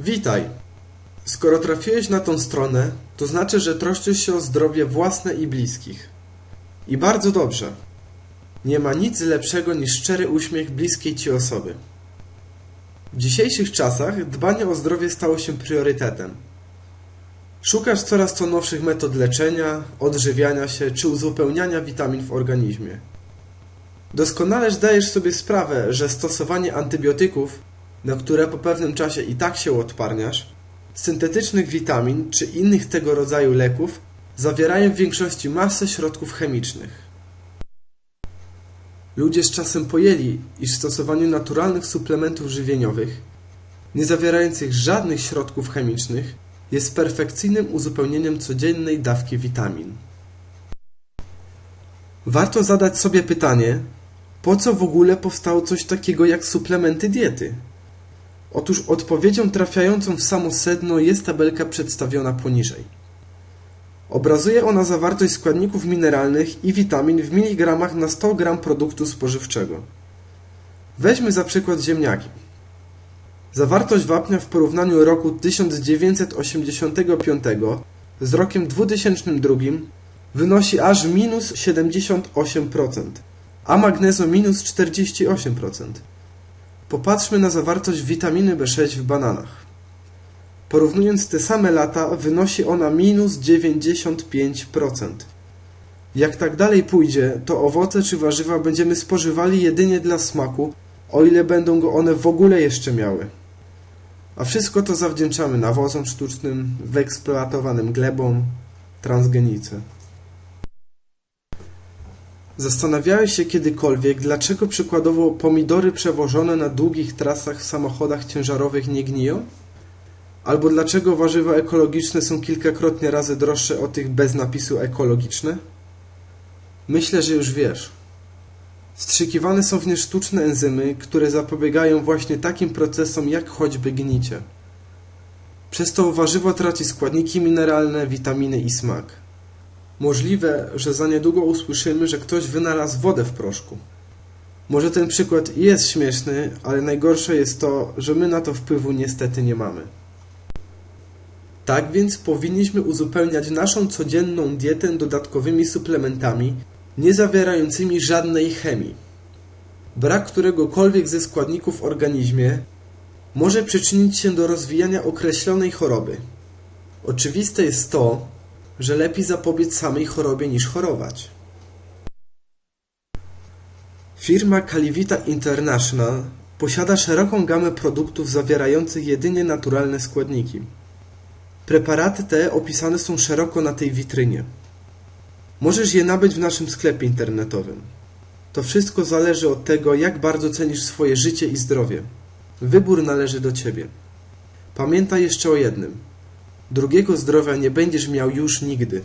Witaj! Skoro trafiłeś na tą stronę, to znaczy, że troszczysz się o zdrowie własne i bliskich. I bardzo dobrze. Nie ma nic lepszego niż szczery uśmiech bliskiej ci osoby. W dzisiejszych czasach dbanie o zdrowie stało się priorytetem. Szukasz coraz to nowszych metod leczenia, odżywiania się czy uzupełniania witamin w organizmie. Doskonale zdajesz sobie sprawę, że stosowanie antybiotyków, na które po pewnym czasie i tak się odparniasz, syntetycznych witamin czy innych tego rodzaju leków zawierają w większości masę środków chemicznych. Ludzie z czasem pojęli, iż stosowanie naturalnych suplementów żywieniowych, nie zawierających żadnych środków chemicznych, jest perfekcyjnym uzupełnieniem codziennej dawki witamin. Warto zadać sobie pytanie, po co w ogóle powstało coś takiego jak suplementy diety? Otóż odpowiedzią trafiającą w samo sedno jest tabelka przedstawiona poniżej. Obrazuje ona zawartość składników mineralnych i witamin w miligramach na 100 gram produktu spożywczego. Weźmy za przykład ziemniaki. Zawartość wapnia w porównaniu roku 1985 z rokiem 2002 wynosi aż minus 78%, a magnezu minus 48%. Popatrzmy na zawartość witaminy B6 w bananach. Porównując te same lata, wynosi ona minus 95%. Jak tak dalej pójdzie, to owoce czy warzywa będziemy spożywali jedynie dla smaku, o ile będą go one w ogóle jeszcze miały. A wszystko to zawdzięczamy nawozom sztucznym, wyeksploatowanym glebom, transgenice. Zastanawiałeś się kiedykolwiek, dlaczego przykładowo pomidory przewożone na długich trasach w samochodach ciężarowych nie gniją? Albo dlaczego warzywa ekologiczne są kilkakrotnie razy droższe od tych bez napisu ekologiczne? Myślę, że już wiesz. Wstrzykiwane są w nie sztuczne enzymy, które zapobiegają właśnie takim procesom jak choćby gnicie. Przez to warzywo traci składniki mineralne, witaminy i smak. Możliwe, że za niedługo usłyszymy, że ktoś wynalazł wodę w proszku. Może ten przykład jest śmieszny, ale najgorsze jest to, że my na to wpływu niestety nie mamy. Tak więc powinniśmy uzupełniać naszą codzienną dietę dodatkowymi suplementami, nie zawierającymi żadnej chemii. Brak któregokolwiek ze składników w organizmie może przyczynić się do rozwijania określonej choroby. Oczywiste jest to, że lepiej zapobiec samej chorobie niż chorować. Firma Calivita International posiada szeroką gamę produktów zawierających jedynie naturalne składniki. Preparaty te opisane są szeroko na tej witrynie. Możesz je nabyć w naszym sklepie internetowym. To wszystko zależy od tego, jak bardzo cenisz swoje życie i zdrowie. Wybór należy do Ciebie. Pamiętaj jeszcze o jednym. Drugiego zdrowia nie będziesz miał już nigdy.